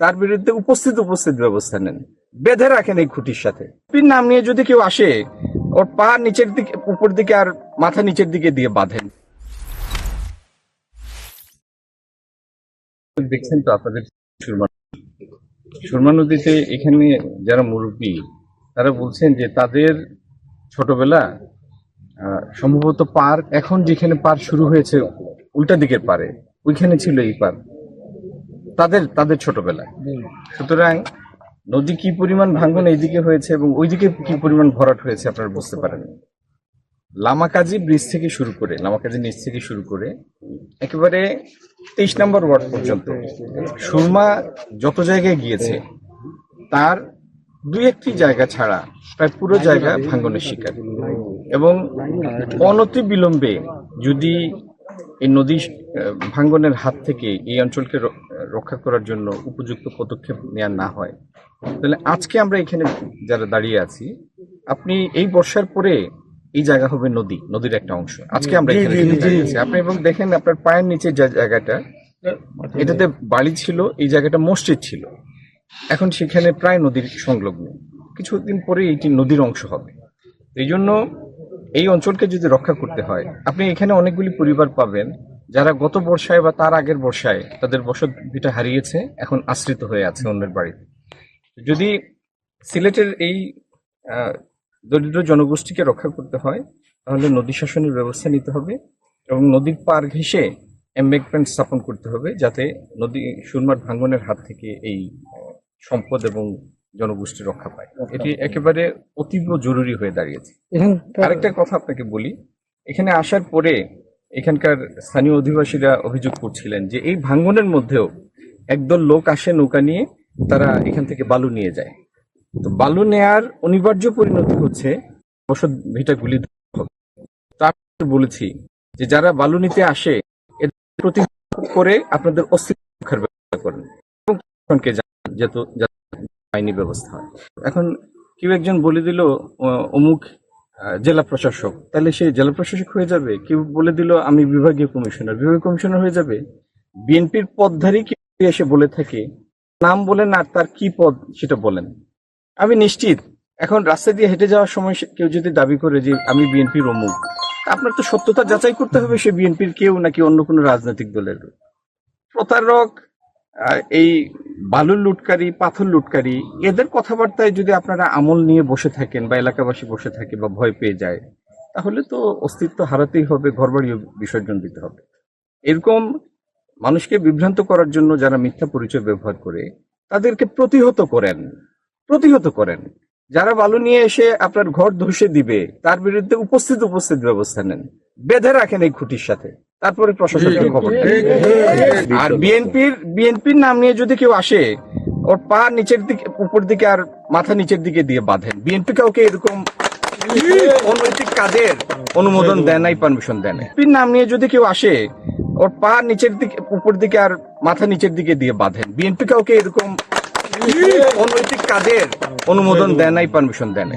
তার বিরুদ্ধে উপস্থিত উপস্থিত ব্যবস্থা নেন। বেঁধে রাখেন এই খুঁটির সাথে। পিন নাম নিয়ে যদি কেউ আসে, ওর পা নিচের দিকে, উপর দিকে আর মাথা নিচের দিকে দিয়ে বাঁধেন। দেখছেন তো আপনাদের সুরমা নদীতে এখানে যারা মুরব্বী, তারা বলছেন যে তাদের ছোটবেলা সম্ভবত পার এখন যেখানে পার শুরু হয়েছে, উল্টা দিকের পারে। ওইখানে ছিল এই পার তাদের তাদের ছোটবেলায়। সুতরাং নদী কি পরিমাণ ভাঙ্গন এইদিকে হয়েছে এবং ওইদিকে কি পরিমাণ ভরাট হয়েছে আপনারা বুঝতে পারেন লামাকাজি ব্রিজ থেকে শুরু করে লামাকাজি নিচ থেকে শুরু করে একেবারে তেইশ নম্বর ওয়ার্ড পর্যন্ত সুরমা যত জায়গায় গিয়েছে তার দুই একটি জায়গা ছাড়া প্রায় পুরো জায়গা ভাঙ্গনের শিকার। এবং অনতি বিলম্বে যদি এই নদী ভাঙ্গনের হাত থেকে এই অঞ্চলকে রক্ষা করার জন্য উপযুক্ত পদক্ষেপ নেওয়া না হয়। তাহলে আজকে আমরা এখানে যারা দাঁড়িয়ে আছি আপনি এই বর্ষার পরে এই জায়গা হবে নদী নদীর একটা অংশ। আজকে আমরা এখানে আপনি এবং দেখেন আপনার পায়ের নিচে যে জায়গাটা এটাতে বাড়ি ছিল এই জায়গাটা মসজিদ ছিল। এখন সেখানে প্রায় নদীর সংলগ্ন। কিছুদিন পরে এটি নদীর অংশ হবে। এই জন্য এই অঞ্চলকে যদি রক্ষা করতে হয় আপনি এখানে অনেকগুলি পরিবার পাবেন। যারা গত বর্ষায় বা তার আগের বর্ষায় তাদের বসত ভিটা হারিয়েছে এখন আশ্রিত হয়ে আছে অন্যের বাড়িতে যদি সিলেটের এই দরিদ্র জনগোষ্ঠীকে রক্ষা করতে হয় তাহলে নদী শাসনের ব্যবস্থা নিতে হবে এবং নদীর পার ঘেঁষে এম্বেকমেন্ট স্থাপন করতে হবে যাতে নদী সুরমার ভাঙ্গনের হাত থেকে এই সম্পদ এবং জনগোষ্ঠী রক্ষা পায়। এটি একেবারে অতীব জরুরি হয়ে দাঁড়িয়েছে। আরেকটা কথা আপনাকে বলি এখানে আসার পরে এখানকার স্থানীয় অধিবাসীরা অভিযোগ করছিলেন যে এই ভাঙ্গনের মধ্যেও একদল লোক আসে নৌকা নিয়ে, তারা এখান থেকে বালু নিয়ে যায়। তো বালু নেয়ার অনিবার্য পরিণতি হচ্ছে বসত ভিটাগুলি। তা বলেছি যে যারা বালু নিতে আসে, এদের প্রতি করে আপনাদের অস্তিত্ব ব্যবস্থা করেন। এবং আইনি ব্যবস্থা এখন কেউ একজন বলে দিল অমুক জেলা প্রশাসক। তাহলে সে জেলা প্রশাসক হয়ে যাবে? কেউ বলে দিল, আমি বিভাগীয় কমিশনার। বিভাগীয় কমিশনার হয়ে যাবে? বিএনপির পদধারী কেউ এসে বলে থাকে? নাম বলেন আর তার কি পদ সেটা বলেন। আমি নিশ্চিত, এখন রাস্তা দিয়ে হেঁটে যাওয়ার সময় কেউ যদি দাবি করে যে আমি বিএনপির অমুক, আপনার তো সত্যতা যাচাই করতে হবে সে বিএনপির কেউ নাকি অন্য কোনো রাজনৈতিক দলের। প্রতারক এই বালু লুটকারী, পাথর লুটকারী, এদের কথাবার্তায় যদি আপনারা আমল নিয়ে বসে থাকেন বা এলাকাবাসী বসে থাকে বা ভয় পেয়ে যায়, তাহলে তো অস্তিত্ব হারাতেই হবে ঘরবাড়ি বিসর্জন দিতে হবে। এরকম মানুষকে বিভ্রান্ত করার জন্য যারা মিথ্যা পরিচয় ব্যবহার করে, তাদেরকে প্রতিহত করেন প্রতিহত করেন। যারা বালু নিয়ে এসে আপনার ঘর ধসে দিবে, তার বিরুদ্ধে উপস্থিত উপস্থিত ব্যবস্থা নেন। বেঁধে রাখেন এই খুঁটির সাথে। তারপরে প্রশাসনকে খবর আর বিএনপির বিএনপির নাম নিয়ে যদি কেউ আসে ওর পা নিচের দিকে উপর দিকে আর মাথা নিচের দিকে দিয়ে বাঁধেন। বিএনপি কাউকে এরকম অনৈতিক কাজের অনুমোদন দেয় নাই পারমিশন দেয় নাই। বিএনপির নাম নিয়ে যদি কেউ আসে ওর পা নিচের দিকে উপর দিকে আর মাথা নিচের দিকে দিয়ে বাঁধেন। বিএনপি কাউকে এরকম অনৈতিক কাজের অনুমোদন দেয় নাই পারমিশন দেয়